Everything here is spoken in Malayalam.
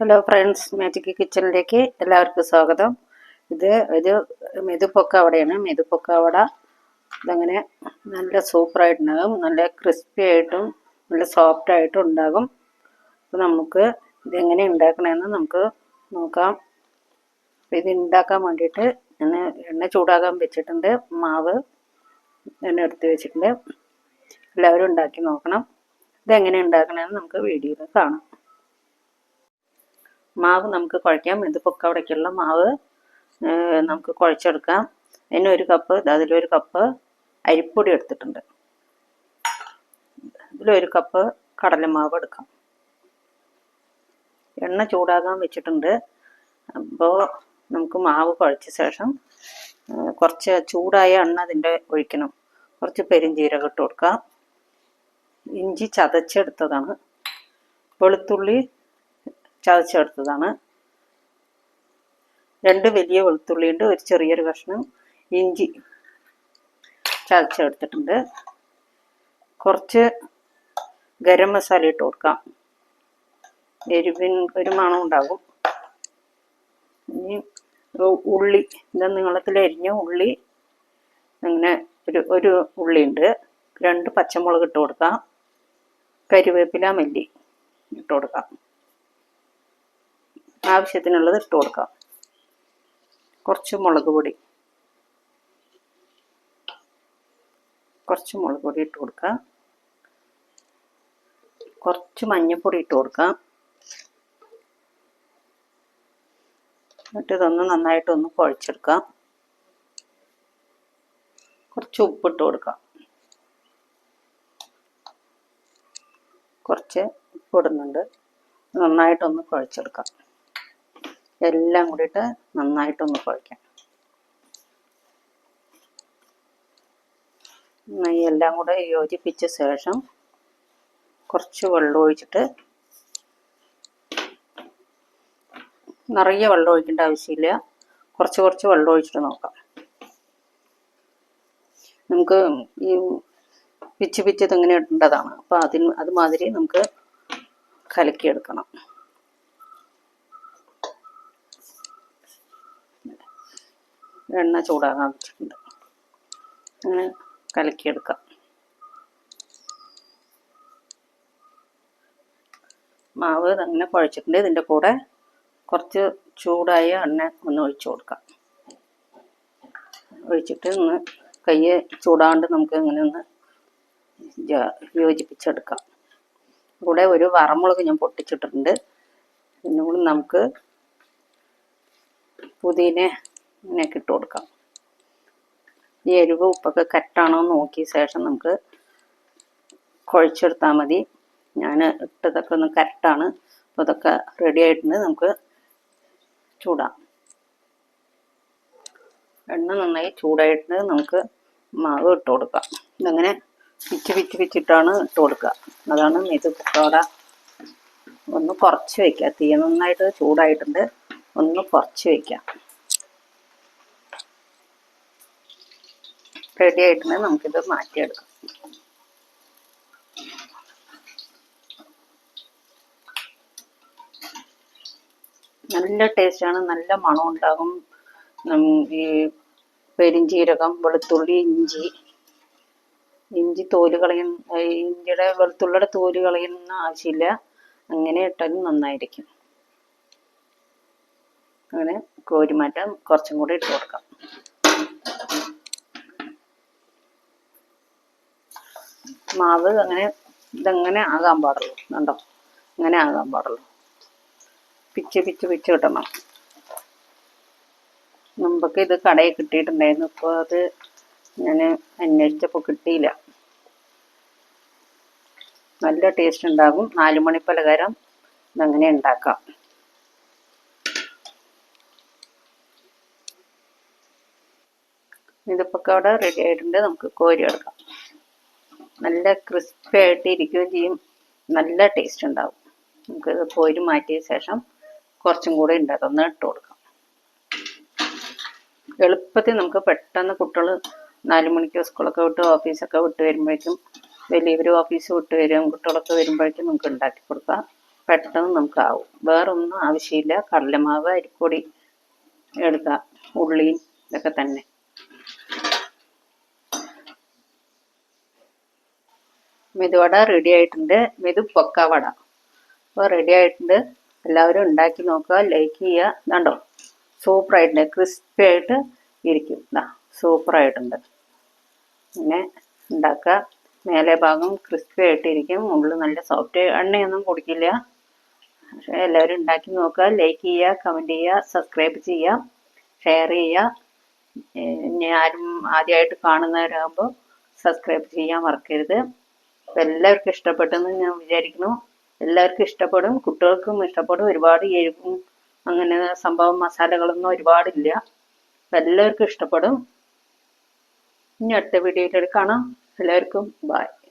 ഹലോ ഫ്രണ്ട്സ് മാജിക് കിച്ചണിലേക്ക് എല്ലാവർക്കും സ്വാഗതം. ഇത് ഒരു മെതുപ്പൊക്കവടയാണ് മെതുപ്പൊക്കവട ഇതങ്ങനെ നല്ല സൂപ്പറായിട്ടുണ്ടാകും നല്ല ക്രിസ്പി ആയിട്ടും നല്ല സോഫ്റ്റ് ആയിട്ടും ഉണ്ടാകും. അപ്പോൾ നമുക്ക് ഇതെങ്ങനെ ഉണ്ടാക്കണമെന്ന് നമുക്ക് നോക്കാം. ഇത് ഉണ്ടാക്കാൻ വേണ്ടിയിട്ട് ഞാൻ എണ്ണ ചൂടാകാൻ വെച്ചിട്ടുണ്ട്. മാവ് എണ്ണ എടുത്ത് വെച്ചിട്ടുണ്ട്. എല്ലാവരും ഉണ്ടാക്കി നോക്കണം. ഇതെങ്ങനെ ഉണ്ടാക്കണമെന്ന് നമുക്ക് വീഡിയോയിൽ കാണാം. മാവ് നമുക്ക് കുഴയ്ക്കാം. ഇത് പൊക്കവടയ്ക്കുള്ള മാവ് നമുക്ക് കുഴച്ചെടുക്കാം. അതിന് ഒരു കപ്പ് അതിലൊരു കപ്പ് അരിപ്പൊടി എടുത്തിട്ടുണ്ട്. ഇതിലൊരു കപ്പ് കടലമാവ് എടുക്കാം. എണ്ണ ചൂടാകാൻ വെച്ചിട്ടുണ്ട്. അപ്പോൾ നമുക്ക് മാവ് കുഴച്ച ശേഷം കുറച്ച് ചൂടായ എണ്ണ അതിന്റെ ഒഴിക്കണം. കുറച്ച് പെരിഞ്ചീരകം ഇട്ട് കൊടുക്കാം. ഇഞ്ചി ചതച്ചെടുത്തതാണ്. വെളുത്തുള്ളി ചതച്ചെടുത്തതാണ്. രണ്ട് വലിയ വെളുത്തുള്ളിയുണ്ട് ഒരു ചെറിയൊരു കഷ്ണം ഇഞ്ചി ചതച്ചെടുത്തിട്ടുണ്ട്. കുറച്ച് ഗരം മസാല ഇട്ട് കൊടുക്കാം. എരിവിൻ ഒരു മണം ഉണ്ടാകും. ഇനി ഉള്ളി ഇത് നീളത്തിൽ അരിഞ്ഞ ഉള്ളി അങ്ങനെ ഒരു ഒരു ഉള്ളിയുണ്ട്. രണ്ട് പച്ചമുളക് ഇട്ട് കൊടുക്കാം. കരിവേപ്പില മല്ലി ഇട്ട് കൊടുക്കാം. ആവശ്യത്തിനുള്ളത് ഇട്ട് കൊടുക്കാം. കുറച്ച് മുളക് പൊടി. കുറച്ച് മുളക് പൊടി ഇട്ട് കൊടുക്കാം. കുറച്ച് മഞ്ഞൾപ്പൊടി ഇട്ട് കൊടുക്കാം. എന്നിട്ട് ഇതൊന്ന് നന്നായിട്ടൊന്ന് കുഴച്ചെടുക്കാം. കുറച്ച് ഉപ്പിട്ട് കൊടുക്കാം. കുറച്ച് ഉപ്പ് ഇടുന്നുണ്ട്. നന്നായിട്ടൊന്ന് കുഴച്ചെടുക്കാം. എല്ലാം കൂടിയിട്ട് നന്നായിട്ടൊന്ന് നന്നായി എല്ലാം കൂടെ യോജിപ്പിച്ച ശേഷം കുറച്ച് വെള്ളം ഒഴിച്ചിട്ട് നിറയെ വെള്ളം ഒഴിക്കേണ്ട ആവശ്യമില്ല. കുറച്ച് കുറച്ച് വെള്ളം ഒഴിച്ചിട്ട് നോക്കാം. നമുക്ക് ഈ പിച്ച് പിച്ച് തിങ്ങനെ ഇടേണ്ടതാണ്. അപ്പോൾ അതിന് അതുമാതിരി നമുക്ക് കലക്കിയെടുക്കണം. എണ്ണ ചൂടാകാൻ വെച്ചിട്ടുണ്ട്. അങ്ങനെ കലക്കിയെടുക്കാം. മാവ് അങ്ങനെ കുഴച്ചിട്ടുണ്ട്. ഇതിന്റെ കൂടെ കുറച്ച് ചൂടായ എണ്ണ ഒന്ന് ഒഴിച്ചു കൊടുക്കാം. ഒഴിച്ചിട്ട് ഒന്ന് കയ്യെ ചൂടാണ്ട് നമുക്ക് ഇങ്ങനെ ഒന്ന് യോജിപ്പിച്ചെടുക്കാം. കൂടെ ഒരു വറമുളക് ഞാൻ പൊട്ടിച്ചിട്ടുണ്ട് പിന്നെ നമുക്ക് പുതിന ഇങ്ങനെയൊക്കെ ഇട്ട് കൊടുക്കാം. ഈ എരിവ് ഉപ്പൊക്കെ കറക്റ്റാണോ എന്ന് നോക്കിയ ശേഷം നമുക്ക് കുഴച്ചെടുത്താൽ മതി. ഞാൻ ഇട്ടതൊക്കെ ഒന്ന് കറക്റ്റാണ് അപ്പോൾ അതൊക്കെ റെഡി ആയിട്ടുണ്ട്. നമുക്ക് ചൂടാം. എണ്ണ നന്നായി ചൂടായിട്ടുണ്ട്. നമുക്ക് മാവ് ഇട്ട് കൊടുക്കാം. ഇതങ്ങനെ പിച്ച് പിച്ച് പിച്ചിട്ടാണ് ഇട്ട് കൊടുക്കുക. അതാണ് ഇത് പക്കോട ഒന്ന് കുറച്ച് വയ്ക്കുക. തീ നന്നായിട്ട് ചൂടായിട്ടുണ്ട്. ഒന്ന് കുറച്ച് വയ്ക്കാം റെഡി ആയിട്ടുണ്ട് നമുക്കിത് മാറ്റിയെടുക്കാം. നല്ല ടേസ്റ്റാണ്. നല്ല മണം ഉണ്ടാകും ഈ പെരിഞ്ചീരകം വെളുത്തുള്ളി ഇഞ്ചി. ഇഞ്ചി തോൽ കളയുന്ന ഇഞ്ചിയുടെ വെളുത്തുള്ളിയുടെ തോൽ കളയുന്ന ആവശ്യമില്ല. അങ്ങനെ ഇട്ടാലും നന്നായിരിക്കും. അങ്ങനെ കോരിമാറ്റം കുറച്ചും കൂടി ഇട്ട് കൊടുക്കാം. മാവ് അങ്ങനെ ഇതങ്ങനെ ആകാൻ പാടുള്ളൂ. കണ്ടോ? അങ്ങനെ ആകാൻ പാടുള്ളൂ. പിച്ച് പിച്ച് പിച്ച് കിട്ടണം. മുമ്പൊക്കെ ഇത് കടയിൽ കിട്ടിയിട്ടുണ്ടായിരുന്നു. ഇപ്പോൾ അത് ഞാൻ അന്വേഷിച്ചപ്പോൾ കിട്ടിയില്ല. നല്ല ടേസ്റ്റ് ഉണ്ടാകും. നാലുമണി പലകാരം ഇതങ്ങനെ ഉണ്ടാക്കാം. ഇതിപ്പോൾ അവിടെ റെഡി ആയിട്ടുണ്ട്. നമുക്ക് കോരി എടുക്കാം. നല്ല ക്രിസ്പി ആയിട്ട് ഇരിക്കുകയും ചെയ്യും. നല്ല ടേസ്റ്റ് ഉണ്ടാവും. നമുക്ക് പോയി മാറ്റിയ ശേഷം കുറച്ചും കൂടെ ഉണ്ട്. അതൊന്ന് ഇട്ട് കൊടുക്കാം. എളുപ്പത്തിൽ നമുക്ക് പെട്ടെന്ന് കുട്ടികൾ നാല് മണിക്ക് സ്കൂളൊക്കെ വിട്ട് ഓഫീസൊക്കെ വിട്ട് വരുമ്പോഴേക്കും വലിയവർ ഓഫീസ് വിട്ട് വരും കുട്ടികളൊക്കെ വരുമ്പോഴേക്കും നമുക്ക് ഉണ്ടാക്കി കൊടുക്കാം. പെട്ടെന്ന് നമുക്ക് ആവും. വേറൊന്നും ആവശ്യമില്ല. കടലമാവ് അരിപ്പൊടി എടുക്കുക ഉള്ളിയും ഇതൊക്കെ തന്നെ. മെതുവട റെഡി ആയിട്ടുണ്ട്. മെതു പൊക്കവട അപ്പോൾ റെഡി ആയിട്ടുണ്ട്. എല്ലാവരും ഉണ്ടാക്കി നോക്കുക ലൈക്ക് ചെയ്യുക. ഇതാണ്ടോ സൂപ്പറായിട്ടുണ്ട് ക്രിസ്പി ആയിട്ട് ഇരിക്കും. ഇതാ സൂപ്പറായിട്ടുണ്ട് പിന്നെ ഉണ്ടാക്കുക. മേലെ ഭാഗം ക്രിസ്പി ആയിട്ടിരിക്കും ഉള്ളിൽ നല്ല സോഫ്റ്റ് എണ്ണയൊന്നും കുടിക്കില്ല. പക്ഷേ എല്ലാവരും ഉണ്ടാക്കി നോക്കുക. ലൈക്ക് ചെയ്യുക കമന്റ് ചെയ്യുക സബ്സ്ക്രൈബ് ചെയ്യുക ഷെയർ ചെയ്യുക. ഇനി ആരും ആദ്യമായിട്ട് കാണുന്നവരാകുമ്പോൾ സബ്സ്ക്രൈബ് ചെയ്യാൻ മറക്കരുത്. എല്ലാവർക്കും ഇഷ്ടപ്പെട്ടെന്ന് ഞാൻ വിചാരിക്കുന്നു. എല്ലാവർക്കും ഇഷ്ടപ്പെടും കുട്ടികൾക്കും ഇഷ്ടപ്പെടും. ഒരുപാട് എരിവും അങ്ങനെ സംഭവം മസാലകളൊന്നും ഒരുപാടില്ല. എല്ലാവർക്കും ഇഷ്ടപ്പെടും. ഇനി അടുത്ത വീഡിയോയിൽ കാണാം. എല്ലാവർക്കും ബായ്